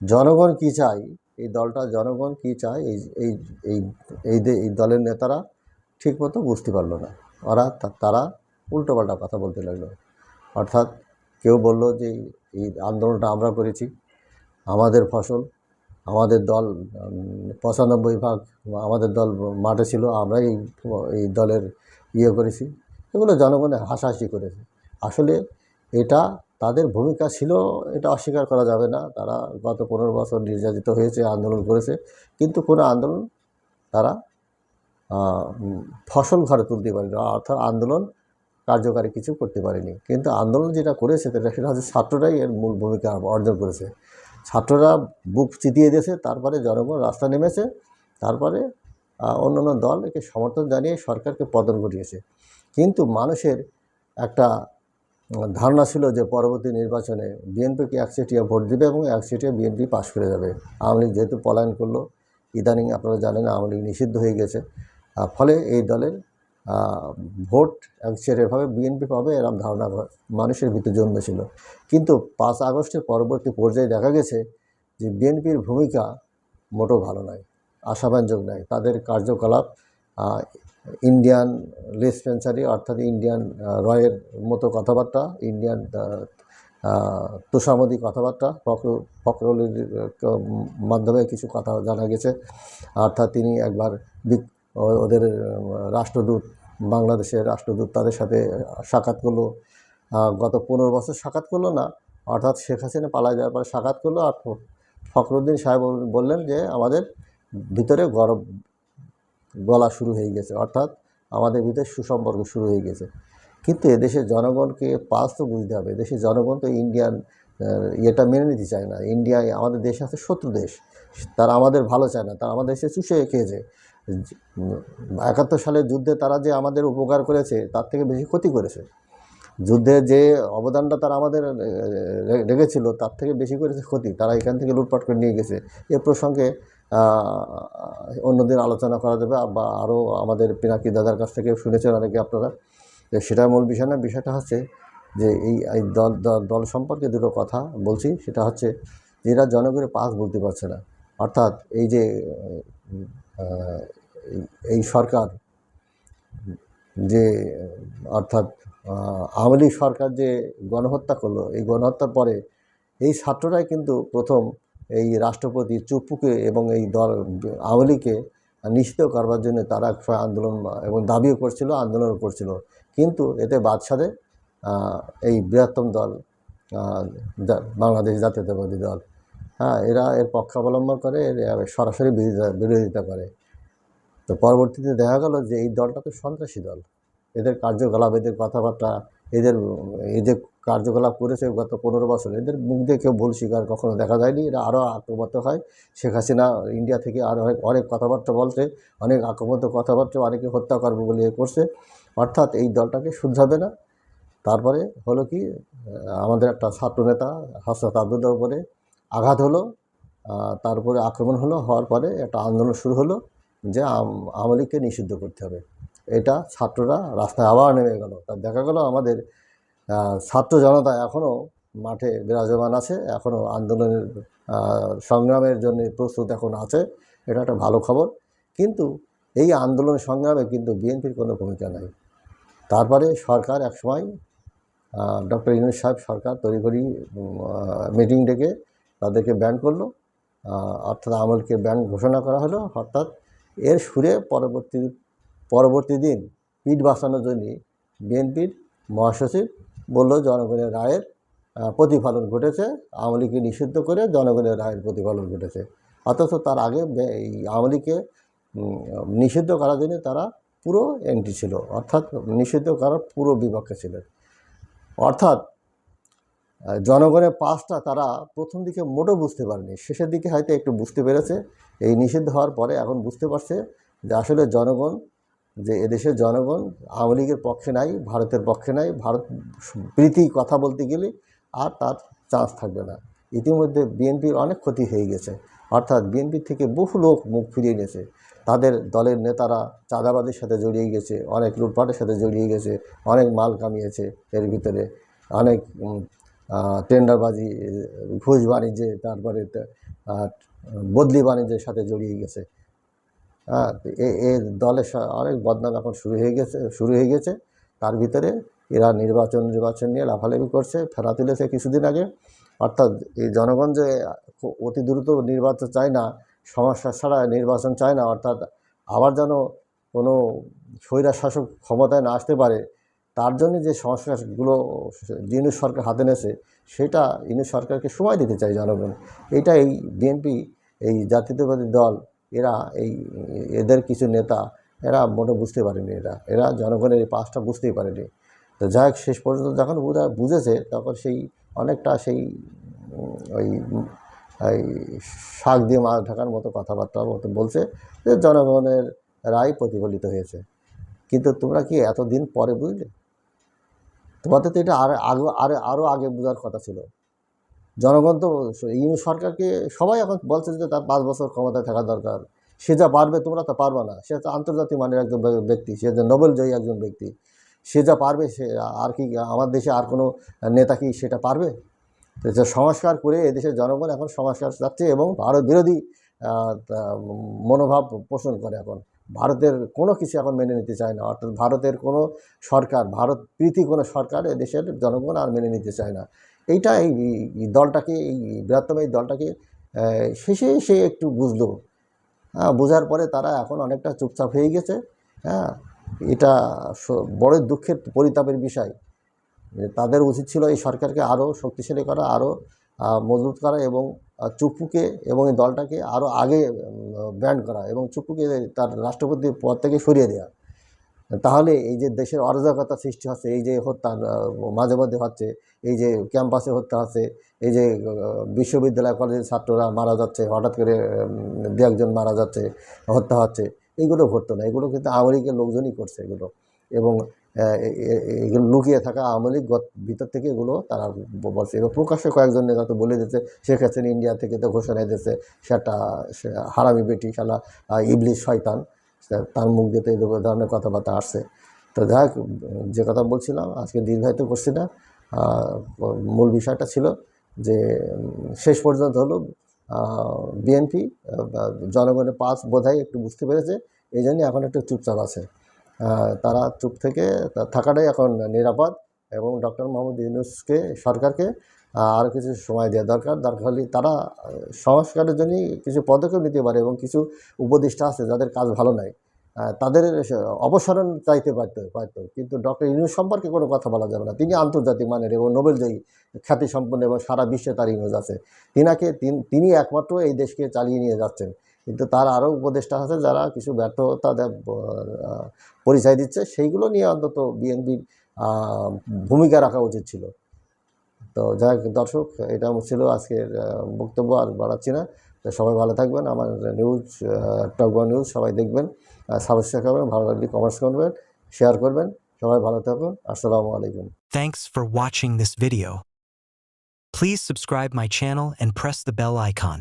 জনগণ কি চায়? এই দলটা জনগণ কি চায়? এই এই এই এই দলের নেতারা ঠিকমতো বুঝতে পারল না। ওরা তারা উল্টোপাল্টা কথা বলতে লাগল। অর্থাৎ কেউ বলল যে এই আন্দোলনটা আমরা করেছি, আমাদের ফসল আমাদের দল পঁচানব্বই ভাগ আমাদের দল মাঠে ছিল আমরা এই এই দলের ইয়ে করেছি। এগুলো জনগণে হাসাহাসি করেছে। আসলে এটা তাদের ভূমিকা ছিল, এটা অস্বীকার করা যাবে না। তারা গত পনেরো বছর নির্যাতিত হয়েছে, আন্দোলন করেছে। কিন্তু কোনো আন্দোলন তারা ফসল ঘরে তুলতে পারেনি, অর্থাৎ আন্দোলন কার্যকারী কিছু করতে পারেনি। কিন্তু আন্দোলন যেটা করেছে, সেটা সেটা হচ্ছে ছাত্ররাই এর মূল ভূমিকা অর্জন করেছে। ছাত্ররা বুক চিতিয়ে দিয়েছে, তারপরে জনগণ রাস্তা নেমেছে, তারপরে অন্য অন্য দল একে সমর্থন জানিয়ে সরকারকে পতন ঘটিয়েছে। কিন্তু মানুষের একটা ধারণা ছিল যে পরবর্তী নির্বাচনে বিএনপিকে একচেটিয়া ভোট দেবে এবং একচেটিয়া বিএনপি পাশ করে যাবে। আওয়ামী লীগ যেহেতু পলায়ন করল, ইদানিং আপনারা জানেন আওয়ামী লীগ নিষিদ্ধ হয়ে গেছে। ফলে এই দলের ভোট একচেটিয়াভাবে বিএনপি পাবে, এরম ধারণা মানুষের ভিতরে জন্মেছিল। কিন্তু পাঁচ আগস্টের পরবর্তী পর্যায়ে দেখা গেছে যে বিএনপির ভূমিকা মোটেও ভালো নয়, আশাব্যঞ্জক নয়। তাদের কার্যকলাপ ইন্ডিয়ান লেসপেন্সারি অর্থাৎ ইন্ডিয়ান রয়ের মতো কথাবার্তা ইন্ডিয়ান তোষামদি কথাবার্তা, ফখর, ফখরুলের মাধ্যমে কিছু কথা জানা গেছে। অর্থাৎ তিনি একবার ওদের রাষ্ট্রদূত, বাংলাদেশের রাষ্ট্রদূত তাদের সাথে সাক্ষাৎ করল। গত পনেরো বছর সাক্ষাৎ করল না, অর্থাৎ শেখ হাসিনা পালায় যাওয়ার পরে সাক্ষাৎ করল। আর ফখরুদ্দিন সাহেব বললেন যে, আমাদের ভিতরে গরম গলা শুরু হয়ে গেছে, অর্থাৎ আমাদের ভিতরে সুসম্পর্ক শুরু হয়ে গেছে। কিন্তু এদেশের জনগণকে পাস তো বুঝতে হবে দেশের জনগণ তো ইন্ডিয়ান ইয়েটা মেনে নিতে চায় না। ইন্ডিয়া আমাদের দেশ আছে শত্রু দেশ, তারা আমাদের ভালো চায় না, তারা আমাদের দেশে চুষে খেয়েছে। একাত্তর সালের যুদ্ধে তারা যে আমাদের উপকার করেছে তার থেকে বেশি ক্ষতি করেছে। যুদ্ধে যে অবদানটা তারা আমাদের রেখেছিল তার থেকে বেশি করেছে ক্ষতি। তারা এখান থেকে লুটপাট করে নিয়ে গেছে। এ প্রসঙ্গে আহ, অন্যদিন আলোচনা করা যাবে বা আরও আমাদের পিনাকি দাদার কাছ থেকে শুনেছেন অনেকে আপনারা। যে সেটা মূল বিষয় না বিষয়টা হচ্ছে যে এই দল দল- সম্পর্কে দুটো কথা বলছি। সেটা হচ্ছে যে এরা জনগণের পাস বলতে পারছে না। অর্থাৎ এই যে এই- সরকার যে, অর্থাৎ আওয়ামী লীগ সরকার যে গণহত্যা করল, এই গণহত্যার পরে এই ছাত্ররাই কিন্তু প্রথম এই রাষ্ট্রপতি চুপ্পুকে এবং এই দল, আওয়ামী লীগকে নিষিদ্ধ করবার জন্য তারা আন্দোলন এবং দাবিও করছিল, আন্দোলনও করছিল। কিন্তু এতে বাদশাদে এই বৃহত্তম দল বাংলাদেশ জাতীয়তাবাদী দল হ্যাঁ এরা এর পক্ষাবলম্বন করে, এর সরাসরি বিরোধিতা বিরোধিতা করে। তো পরবর্তীতে দেখা গেল যে এই দলটা তো সন্ত্রাসী দল। এদের কার্যকলাপ, এদের কথাবার্তা, এদের, এই যে কার্যকলাপ করেছে গত পনেরো বছর, এদের মুখ দিয়ে কেউ ভুল স্বীকার কখনো দেখা যায়নি। এরা আরও আক্রমণাত্মক হয়। শেখ হাসিনা ইন্ডিয়া থেকে আরও অনেক কথাবার্তা বলছে, অনেক আক্রমণাত্মক কথাবার্তা, অনেকে হত্যা করবে বলে করছে। অর্থাৎ এই দলটাকে শুধরাবে না। তারপরে হলো কি আমাদের একটা ছাত্রনেতা হাসরত আব্দুল্লার উপরে আঘাত হলো তারপরে আক্রমণ হলো, হওয়ার পরে একটা আন্দোলন শুরু হলো যে আওয়ামী লীগকে নিষিদ্ধ করতে হবে। এটা ছাত্ররা রাস্তায় আবার নেমে গেল। তা দেখা গেল আমাদের ছাত্র জনতা এখনও মাঠে বিরাজমান আছে, এখনও আন্দোলনের সংগ্রামের জন্য প্রস্তুত এখন আছে। এটা একটা ভালো খবর। কিন্তু এই আন্দোলন সংগ্রামে কিন্তু বিএনপির কোনো ভূমিকা নাই। তারপরে সরকার একসময় ডক্টর ইউনুস সাহেব সরকার তৈরি করি মিটিং ডেকে তাদেরকে ব্যান করল। অর্থাৎ আমলকে ব্যান ঘোষণা করা হলো। অর্থাৎ এর সুরে পরবর্তী পরবর্তী দিন পিঠ বাঁচানোর জন্য বিএনপির মহাসচিব বলল, জনগণের রায়ের প্রতিফলন ঘটেছে। আওয়ামী নিষিদ্ধ করে জনগণের রায়ের প্রতিফলন ঘটেছে। অথচ তার আগে এই আওয়ামী নিষিদ্ধ করার জন্য তারা পুরো এন্ট্রি ছিল। অর্থাৎ নিষিদ্ধ করার পুরো বিপক্ষে ছিলেন। অর্থাৎ জনগণের পাসটা তারা প্রথম দিকে মোটেও বুঝতে পারেনি। শেষের দিকে হয়তো একটু বুঝতে পেরেছে। এই নিষিদ্ধ হওয়ার পরে এখন বুঝতে পারছে যে আসলে জনগণ, যে এদেশের জনগণ আওয়ামী লীগের পক্ষে নাই, ভারতের পক্ষে নাই, ভারত প্রীতি কথা বলতে গেলে আর তার চান্স থাকবে না। ইতিমধ্যে বিএনপির অনেক ক্ষতি হয়ে গেছে। অর্থাৎ বিএনপি থেকে বহু লোক মুখ ফিরিয়ে নিয়েছে। তাদের দলের নেতারা চাঁদাবাদের সাথে জড়িয়ে গেছে, অনেক লুটপাটের সাথে জড়িয়ে গেছে, অনেক মাল কামিয়েছে এর ভিতরে। অনেক টেন্ডারবাজি, ঘুষ বাণিজ্যে, তারপরে বদলি বাণিজ্যের সাথে জড়িয়ে গেছে। হ্যাঁ এ দলের অনেক বদনাম এখন শুরু হয়ে গেছে, শুরু হয়ে গেছে। তার ভিতরে এরা নির্বাচন নির্বাচন নিয়ে লাফালাফি করছে, ফেরা তুলেছে কিছুদিন আগে। অর্থাৎ এই জনগণ যে অতি দ্রুত নির্বাচন চায় না, সমস্যা ছাড়া নির্বাচন চায় না, অর্থাৎ আবার যেন কোনো স্বৈরা শাসক ক্ষমতায় না আসতে পারে তার জন্য যে সংস্কারগুলো ইউনিট সরকার হাতে নেছে সেটা ইউনিট সরকারকে সময় দিতে চায় জনগণ। এটা এই বিএনপি, এই জাতীয়তাবাদী দল, এরা এই, এদের কিছু নেতা, এরা মোটে বুঝতে পারেনি এরা এরা জনগণের এই পাশটা বুঝতেই পারেনি। তো যাই হোক, শেষ পর্যন্ত যখন ওরা বুঝেছে, তখন সেই অনেকটা সেই ওই, এই শাক দিয়ে মাছ ঢাকার মতো কথাবার্তার মতো বলছে যে জনগণের রায় প্রতিফলিত হয়েছে। কিন্তু তোমরা কি এতদিন পরে বুঝলে? তোমাদের তো এটা আর আগে আরে আরও আগে বোঝার কথা ছিল। জনগণ তো ইউনি সরকারকে সবাই এখন বলছে যে তার পাঁচ বছর ক্ষমতায় থাকা দরকার। সে যা পারবে তোমরা তা পারবে না। সে তো আন্তর্জাতিক মানের একজন ব্যক্তি, সে যে নোবেল জয়ী একজন ব্যক্তি। সে যা পারবে সে, আর কি, আমার দেশে আর কোনো নেতা কি সেটা পারবে? যে সংস্কার করে এদেশের জনগণ এখন সংস্কার চাচ্ছে এবং ভারত বিরোধী মনোভাব পোষণ করে এখন। ভারতের কোনো কিছু এখন মেনে নিতে চায় না। অর্থাৎ ভারতের কোনো সরকার, ভারত প্রীতি কোনো সরকার দেশের জনগণ আর মেনে নিতে চায় না। এইটা এই দলটাকে, এই বৃহত্তম এই দলটাকে শেষে সে একটু বুঝলো। হ্যাঁ বোঝার পরে তারা এখন অনেকটা চুপচাপ হয়ে গেছে। হ্যাঁ এটা বড় দুঃখের পরিতাপের বিষয়। তাদের উচিত ছিল এই সরকারকে আরও শক্তিশালী করা, আরও মজবুত করা এবং চুপ্পুকে এবং এই দলটাকে আরও আগে ব্যান্ড করা এবং চুপ্পুকে তার রাষ্ট্রপতির পদ থেকে সরিয়ে দেওয়া তাহলে এই যে দেশের অরাজকতা সৃষ্টি হচ্ছে, এই যে হত্যা মাঝে মধ্যে হচ্ছে, এই যে ক্যাম্পাসে হত্যা হচ্ছে, এই যে বিশ্ববিদ্যালয় কলেজের ছাত্ররা মারা যাচ্ছে, হঠাৎ করে দু একজন মারা যাচ্ছে, হত্যা হচ্ছে এইগুলো ঘটতো না। এগুলো কিন্তু আওয়ামী লীগের লোকজনই করছে এগুলো। এবং এগুলো লুকিয়ে থাকা আওয়ামী লীগ গত- ভিতর থেকে এগুলো তারা বলছে। এবার প্রকাশ্যে কয়েকজন নেতা তো বলে দিচ্ছে শেখ হাসিনা ইন্ডিয়া থেকে তো ঘোষণা দিয়েছে, সেটা হারামি বেটি, শালা ইবলিশ শয়তান তার মুখ দিয়ে তো এই ধরনের কথাবার্তা আসছে। তো যাই যে কথা বলছিলাম, আজকে দীর্ঘায়িত করছি না। মূল বিষয়টা ছিল যে শেষ পর্যন্ত হলো বিএনপি জনগণের পাস বোধহয় একটু বুঝতে পেরেছে, এই জন্যই এখন একটু চুপচাপ আছে। তারা চুপ থেকে থাকাটাই এখন নিরাপদ এবং ডক্টর মোহাম্মদ ইউনুসকে, সরকারকে আরও কিছু সময় দেওয়া দরকার। দরকার হলে তারা সংস্কারের জন্য কিছু পদক্ষেপ নিতে পারে এবং কিছু উপদেষ্টা আছে যাদের কাজ ভালো নয় তাদের অপসারণ চাইতে পারত পারত। কিন্তু ডক্টর ইউনুস সম্পর্কে কোনো কথা বলা যাবে না। তিনি আন্তর্জাতিক মানের এবং নোবেলজয়ী খ্যাতি সম্পন্ন এবং সারা বিশ্বে তার ইউনুস আছে। তিনাকে, তিন- তিনি একমাত্র এই দেশকে চালিয়ে নিয়ে যাচ্ছেন। কিন্তু তার আরও উপদেষ্টা আছে যারা কিছু ব্যর্থতা পরিচয় দিচ্ছে, সেইগুলো নিয়ে অন্তত বিএনপির ভূমিকা রাখা উচিত ছিল। তো যাই দর্শক, এটা ছিল আজকের বক্তব্য, আর বাড়াচ্ছি না। সবাই ভালো থাকবেন। আমার নিউজ টকবা নিউজ সবাই দেখবেন সাবস্ক্রাইব করবেন, ভালো লাগলে কমেন্টস করবেন শেয়ার করবেন। সবাই ভালো থাকুন আসসালামু আলাইকুম। Thanks for watching this video. Please subscribe my channel and press the bell icon.